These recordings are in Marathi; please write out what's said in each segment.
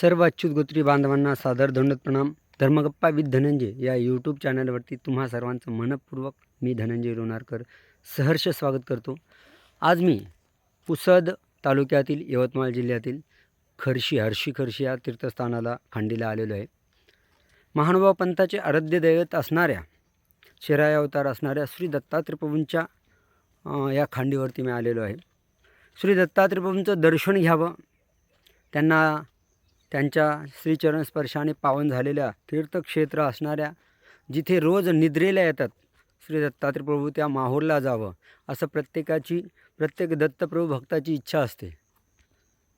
सर्व अच्युत गोत्री बांधवांना सादर दंडोत प्रणाम. धर्मगप्पा विथ धनंजय या यूट्यूब चॅनलवरती तुम्हा सर्वांचं मनपूर्वक मी धनंजय लोणारकर सहर्ष स्वागत करतो. आज मी पुसद तालुक्यातील यवतमाळ जिल्ह्यातील खर्शी हर्षी खर्शी या तीर्थस्थानाला खांडीला आलेलो आहे. महानुभाव पंथाचे आराध्य दैवत असणाऱ्या शिराया अवतार असणाऱ्या श्री दत्तात्रयप्रभूंच्या या खांडीवरती मी आलेलो आहे. श्री दत्तात्रयप्रभूंचं दर्शन घ्यावं. त्यांना त्यांच्या श्रीचरण स्पर्शाने पावन झालेल्या तीर्थक्षेत्र असणाऱ्या जिथे रोज निद्रेला येतात श्री दत्तात्रय प्रभू त्या माहूरला जावं असं प्रत्येकाची प्रत्येक दत्तप्रभू भक्ताची इच्छा असते.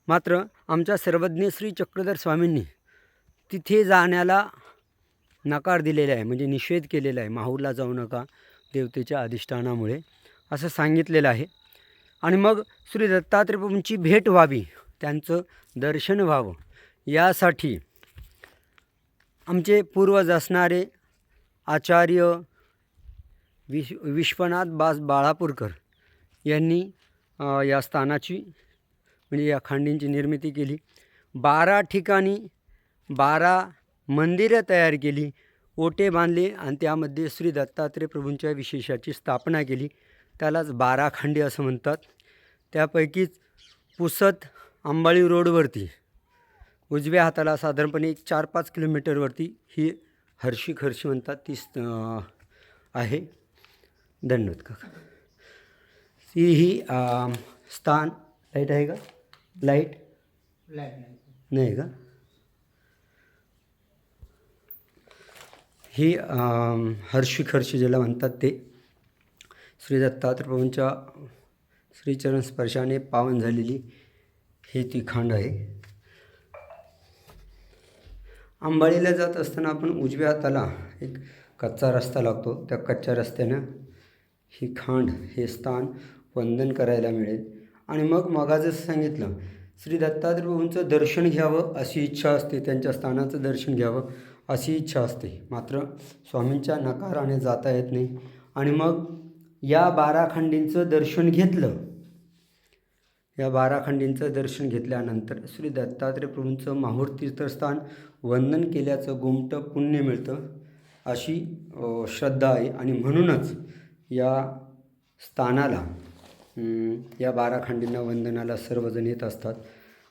मात्र आमच्या सर्वज्ञ श्री चक्रधर स्वामींनी तिथे जाण्याला नकार दिलेला आहे म्हणजे निषेध केलेला आहे माहूरला जाऊ नका देवतेच्या अधिष्ठानामुळे असं सांगितलेलं आहे. आणि मग श्री दत्तात्रय प्रभूंची भेट व्हावी त्यांचं दर्शन व्हावं यासाठी आमचे पूर्वज असणारे आचार्य विश विश्वनाथ बास बाळापूरकर यांनी या स्थानाची म्हणजे या खांडींची निर्मिती केली. बारा ठिकाणी बारा मंदिरं तयार केली ओटे बांधले आणि त्यामध्ये श्री दत्तात्रय प्रभूंच्या विशेषाची स्थापना केली. त्यालाच बारा खांडी असं म्हणतात. त्यापैकीच पुसत आंबाळी रोडवरती उजव्या हाताला साधारणपणे एक चार पाच किलोमीटरवरती ही हर्षी खर्शी म्हणतात ती स्त- आहे. दंडवत काका. ही ही स्थान लाइट आहे का? लाइट नाही का? ही हर्षी खर्शी ज्याला म्हणतात ते श्री दत्तात्रप्रभूंच्या श्रीचरण स्पर्शाने पावन झालेली ही ती खांड आहे. आंबाळीला जात असताना आपण उजव्या हाताला एक कच्चा रस्ता लागतो. त्या कच्च्या रस्त्यानं ही खांड हे स्थान वंदन करायला मिळेल. आणि मग मगा सांगितलं श्री दत्तात्रय प्रभूंचं दर्शन घ्यावं अशी इच्छा असते. त्यांच्या स्थानाचं दर्शन घ्यावं अशी इच्छा असते. मात्र स्वामींच्या नकाराने जाता येत नाही. आणि मग या बारा खंडींचं दर्शन घेतलं या बारा खंडींचं दर्शन घेतल्यानंतर श्री दत्तात्रय प्रभूंचं माहूर तीर्थस्थान वंदन केल्याचं गुमटं पुण्य मिळतं अशी श्रद्धा आहे. आणि म्हणूनच या स्थानाला या बारा खंडींना वंदनाला सर्वजण येत असतात.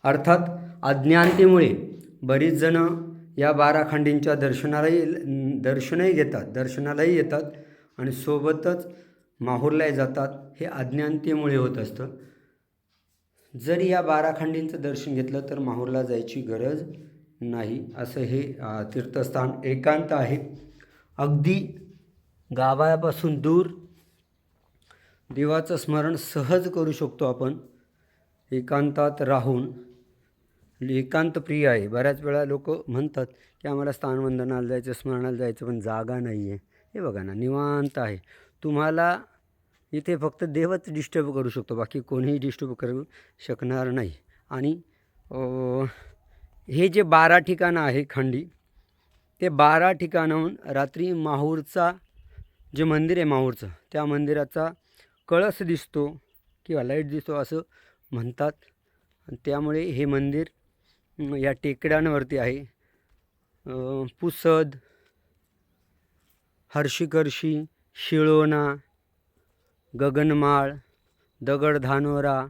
अर्थात अज्ञानतेमुळे बरीच जणं या बारा खंडींच्या दर्शनालाही दर्शनही घेतात दर्शनालाही येतात आणि सोबतच माहूरलाही जातात. हे अज्ञानतेमुळे होत असतं. जर या बारा खंडींचं दर्शन घेतलं तर माहूरला जायची गरज नाही. असं हे तीर्थस्थान एकांत आहे. अगदी गावापासून दूर देवाचं स्मरण सहज करू शकतो आपण. एकांतात राहून एकांत प्रिय आहे. बऱ्याच वेळा लोक म्हणतात की आम्हाला स्थानवंदनाला जायचं स्मरणाला जायचं पण जागा नाही आहे हे बघा ना निवांत आहे. तुम्हाला इथे फक्त देवच डिस्टर्ब करू शकतो बाकी कोणीही डिस्टर्ब करू शकणार नाही. आणि हे जे बारा ठिकाणं आहे खंडी ते बारा ठिकाणाहून रात्री माहूरचा जे मंदिर आहे माहूरचं त्या मंदिराचा कळस दिसतो किंवा लाइट दिसतो असं म्हणतात. आणि त्यामुळे हे मंदिर या टेकड्यांवरती आहे. पुसद हर्षिकर्षी शिळोणा गगनमाळ दगडधानोरा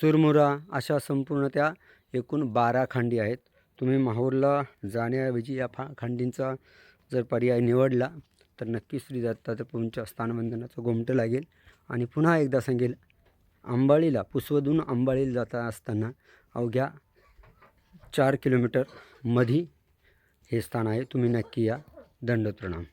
चुरमुरा अशा संपूर्ण त्या एकूण बारा खांडी आहेत. तुम्ही माहूरला जाण्याऐवजी या फा खांडींचा जर पर्याय निवडला तर नक्की श्री दत्तात्रपूंच्या प्रभूंच्या स्थानवंदनाचं गोमटं लागेल. आणि पुन्हा एकदा सांगेल अंबाळीला पुसवदून अंबाळीला जाता असताना अवघ्या चार किलोमीटर मधी हे स्थान आहे. तुम्ही नक्की या दंड प्रणाम